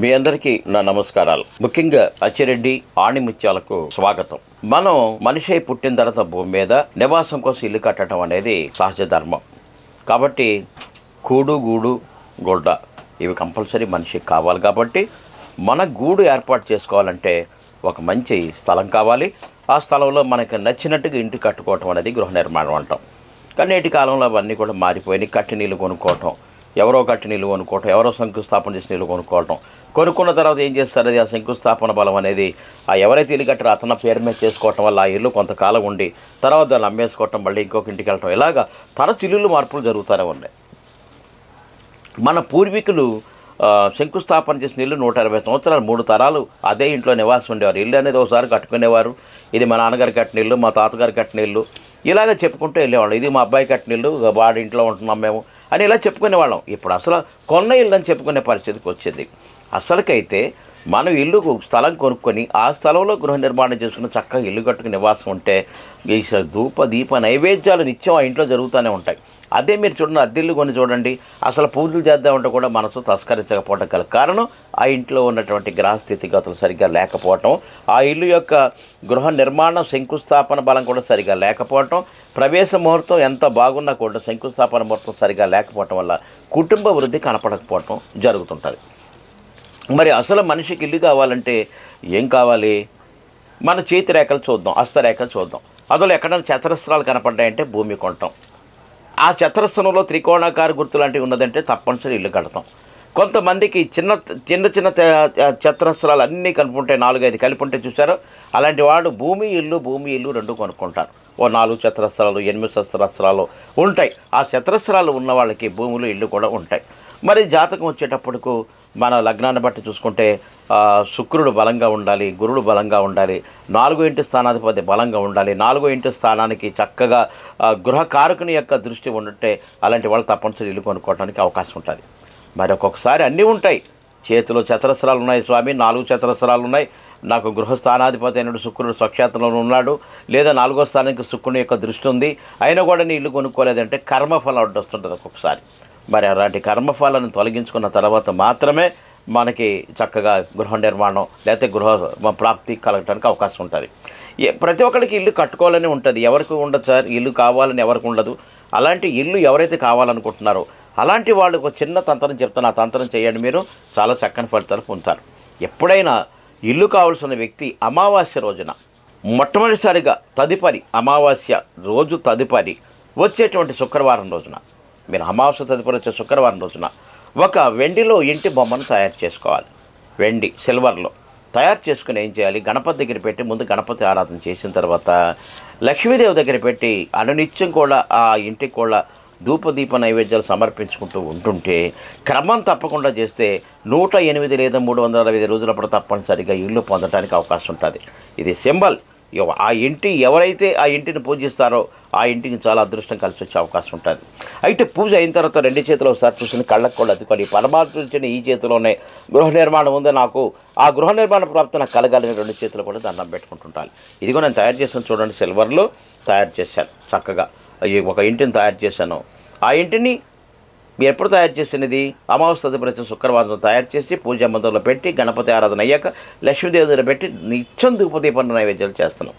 మీ అందరికీ నా నమస్కారాలు. ముఖ్యంగా అచ్చిరెడ్డి ఆణిముత్యాలకు స్వాగతం. మనం మనిషి పుట్టిన తర్వాత భూమి మీద నివాసం కోసం ఇల్లు కట్టడం అనేది సహజ ధర్మం. కాబట్టి కూడు గూడు గొడ్డ ఇవి కంపల్సరీ మనిషికి కావాలి కాబట్టి మన గూడు ఏర్పాటు చేసుకోవాలంటే ఒక మంచి స్థలం కావాలి. ఆ స్థలంలో మనకి నచ్చినట్టుగా ఇంటి కట్టుకోవటం అనేది గృహ నిర్మాణం అంటాం. కానీ నేటి కాలంలో అవన్నీ కూడా మారిపోయినాయి. కట్టి నీళ్ళు కొనుక్కోవటం ఎవరో కట్టి నీళ్ళు కొనుక్కోవటం ఎవరో శంకుస్థాపన చేసి నీళ్ళు కొనుక్కోవటం. కొనుక్కున్న తర్వాత ఏం చేస్తారు? అది ఆ శంకుస్థాపన బలం అనేది ఆ ఎవరైతే ఇల్లు కట్టారో అతను పేరు మీద చేసుకోవటం వల్ల ఆ ఇల్లు కొంతకాలం ఉండి తర్వాత దాన్ని అమ్మేసుకోవటం మళ్ళీ ఇంకొక ఇంటికి వెళ్ళటం. ఇలాగా తరచు ఇల్లులు మార్పులు జరుగుతూనే ఉన్నాయి. మన పూర్వీకులు శంకుస్థాపన చేసిన ఇల్లు నూట ఇరవై సంవత్సరాలు మూడు తరాలు అదే ఇంట్లో నివాసం ఉండేవారు. ఇల్లు అనేది ఒకసారి కట్టుకునేవారు. ఇది మా నాన్నగారు కట్టిన ఇల్లు మా తాతగారు కట్టిన ఇల్లు. ఇలాగ చెప్పుకుంటూ వెళ్ళేవాళ్ళం. ఇది మా అబ్బాయి కట్టిన ఇల్లు వాడి ఇంట్లో ఉంటున్నాం మేము. అని ఇలా చెప్పుకునేవాళ్ళం. ఇప్పుడు అసలు కొన్న ఇల్లు అని చెప్పుకునే పరిస్థితికి వచ్చింది. అసలుకైతే మనం ఇల్లు స్థలం కొనుక్కొని ఆ స్థలంలో గృహ నిర్మాణం చేసుకుని చక్కగా ఇల్లు కట్టుకుని నివాసం ఉంటే ఈ ధూప దీప నైవేద్యాలు నిత్యం ఆ ఇంట్లో జరుగుతూనే ఉంటాయి. అదే మీరు చూడండి అద్దెల్లు కొని చూడండి అసలు పూజలు చేద్దామంటే కూడా మనసు తస్కరించకపోవడం గల కారణం ఆ ఇంట్లో ఉన్నటువంటి గ్రహ స్థితిగతులు సరిగ్గా లేకపోవటం. ఆ ఇల్లు యొక్క గృహ నిర్మాణం శంకుస్థాపన బలం కూడా సరిగా లేకపోవటం. ప్రవేశ ముహూర్తం ఎంత బాగున్నా కూడా శంకుస్థాపన ముహూర్తం సరిగా లేకపోవటం వల్ల కుటుంబ వృద్ధి కనపడకపోవటం జరుగుతుంటుంది. మరి అసలు మనిషికి ఇల్లు కావాలంటే ఏం కావాలి? మన చేతి రేఖలు చూద్దాం హస్తరేఖలు చూద్దాం. అందులో ఎక్కడైనా చతురస్రాలు కనపడ్డాయంటే భూమి కొంటాం. ఆ చతురస్రంలో త్రికోణాకార గుర్తు లాంటివి ఉన్నదంటే తప్పనిసరి ఇల్లు కడతాం. కొంతమందికి చిన్న చిన్న చిన్న త- చతురస్రాలు అన్నీ నాలుగు నాలుగైదు కలిపి ఉంటే చూసారో అలాంటి వాడు భూమి ఇల్లు భూమి ఇల్లు రెండు కొనుక్కుంటారు. ఓ నాలుగు చతురస్రాలు ఎనిమిది చతురస్రాలు ఉంటాయి. ఆ చతురస్రాలు ఉన్న వాళ్ళకి భూములు ఇల్లు కూడా ఉంటాయి. మరి జాతకం వచ్చేటప్పటికు మన లగ్నాన్ని బట్టి చూసుకుంటే శుక్రుడు బలంగా ఉండాలి గురుడు బలంగా ఉండాలి నాలుగో ఇంటి స్థానాధిపతి బలంగా ఉండాలి నాలుగో ఇంటి స్థానానికి చక్కగా గృహ గృహకారకుని యొక్క దృష్టి ఉంటే అలాంటి వాళ్ళు తప్పనిసరి ఇల్లు కొనుక్కోవడానికి అవకాశం ఉంటుంది. మరి ఒక్కొక్కసారి అన్నీ ఉంటాయి. చేతిలో చతురస్రాలు ఉన్నాయి స్వామి నాలుగు చతురస్రాలు ఉన్నాయి. నాకు గృహస్థానాధిపతి అయినడు శుక్రుడు స్వక్షేత్రంలో ఉన్నాడు. లేదా నాలుగో స్థానానికి శుక్రుని యొక్క దృష్టి ఉంది. అయినా కూడా నీ ఇల్లు కొనుక్కోలేదంటే కర్మఫలం అడ్డొస్తుంటుంది ఒక్కొక్కసారి. మరి అలాంటి కర్మఫలాన్ని తొలగించుకున్న తర్వాత మాత్రమే మనకి చక్కగా గృహ నిర్మాణం లేకపోతే గృహ ప్రాప్తి కలగటానికి అవకాశం ఉంటుంది. ఏ- ప్రతి ఒక్కరికి ఇల్లు కట్టుకోవాలని ఉంటుంది. ఎవరికి ఉండదు సార్? ఇల్లు కావాలని ఎవరికి ఉండదు. అలాంటి ఇల్లు ఎవరైతే కావాలనుకుంటున్నారో అలాంటి వాళ్ళు ఒక చిన్న తంత్రం చెప్తాను. ఆ తంత్రం చేయండి మీరు. చాలా చక్కని ఫలితాలు పొందుతారు. ఎప్పుడైనా ఇల్లు కావాల్సిన వ్యక్తి అమావాస్య రోజున మొట్టమొదటిసారిగా తదుపరి అమావాస్య రోజు తదుపరి వచ్చేటువంటి శుక్రవారం రోజున మీరు అమావాస్య తదుపరి వచ్చే శుక్రవారం రోజున ఒక వెండిలో ఇంటి బొమ్మను తయారు చేసుకోవాలి. వెండి సిల్వర్లో తయారు చేసుకుని ఏం చేయాలి? గణపతి దగ్గర పెట్టి ముందు గణపతి ఆరాధన చేసిన తర్వాత లక్ష్మీదేవి దగ్గర పెట్టి అనునిత్యం కూడా ఆ ఇంటికి కూడా ధూపదీప నైవేద్యాలు సమర్పించుకుంటూ ఉంటుంటే క్రమం తప్పకుండా చేస్తే నూట ఎనిమిది లేదా మూడు వందల అరవై ఐదు రోజులప్పుడు తప్పనిసరిగా ఇల్లు పొందడానికి అవకాశం ఉంటుంది. ఇది సింబల్. ఆ ఇంటి ఎవరైతే ఆ ఇంటిని పూజిస్తారో ఆ ఇంటికి చాలా అదృష్టం కలిసి వచ్చే అవకాశం ఉంటుంది. అయితే పూజ అయిన తర్వాత రెండు చేతులు ఒకసారి చూసిన కళ్ళకు కూడా అతుకొని పరమాత్మ ఈ చేతిలోనే గృహ నిర్మాణం ఉంది నాకు. ఆ గృహ నిర్మాణ ప్రాప్తి నాకు కలగాలని రెండు చేతులు కూడా దండం పెట్టుకుంటుంటాను ఇదిగో నేను తయారు చేసిన చూడండి సిల్వర్లో తయారు చేశాను చక్కగా. ఒక ఇంటిని తయారు చేశాను. ఆ ఇంటిని ఎప్పుడు తయారు చేసినది? అమావాస్య తదుపరి శుక్రవారం తయారు చేసి పూజ మందిరంలో పెట్టి గణపతి ఆరాధన అయ్యాక లక్ష్మీదేవి దగ్గర పెట్టి నిత్యం ధూపదీపన నైవేద్యాలు చేస్తున్నాం.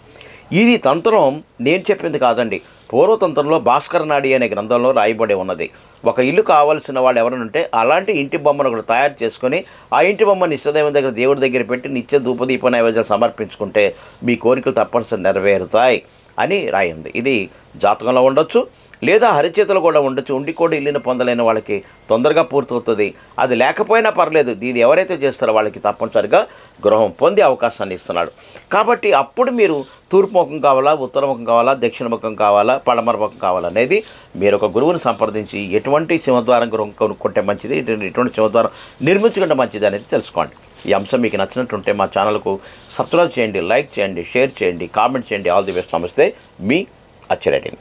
ఇది తంత్రం నేను చెప్పింది కాదండి. పూర్వతంత్రంలో భాస్కర నాడి అనే గ్రంథంలో రాయబడి ఉన్నది. ఒక ఇల్లు కావాల్సిన వాళ్ళు ఎవరైనా అలాంటి ఇంటి బొమ్మను ఒకటి తయారు చేసుకొని ఆ ఇంటి బొమ్మను ఇష్టదైవం దగ్గర దేవుడి దగ్గర పెట్టి నిత్య ధూపదీప నైవేద్యాలు సమర్పించుకుంటే మీ కోరికలు తప్పనిసరి నెరవేరుతాయి అని రాయింది ఇది జాతకంలో ఉండొచ్చు లేదా హరిచేతలు కూడా ఉండొచ్చు ఉండి కూడా ఇల్లుని పొందలేని వాళ్ళకి తొందరగా పూర్తవుతుంది. అది లేకపోయినా పర్లేదు దీన్ని ఎవరైతే చేస్తారో వాళ్ళకి తప్పనిసరిగా గృహం పొందే అవకాశాన్ని ఇస్తున్నాడు. కాబట్టి అప్పుడు మీరు తూర్పు ముఖం కావాలా ఉత్తర ముఖం కావాలా దక్షిణ ముఖం కావాలా పడమరముఖం కావాలా అనేది మీరు ఒక గురువుని సంప్రదించి ఎటువంటి సింహద్వారం గృహం కొనుక్కుంటే మంచిది ఎటువంటి ఎటువంటి సింహద్వారం నిర్మించుకుంటే మంచిది అనేది తెలుసుకోండి. ఈ అంశం మీకు నచ్చినట్టుంటే మా ఛానల్కు సబ్స్క్రైబ్ చేయండి లైక్ చేయండి షేర్ చేయండి కామెంట్ చేయండి. All the best. నమస్తే. మీ అచ్చిరెడ్డిని.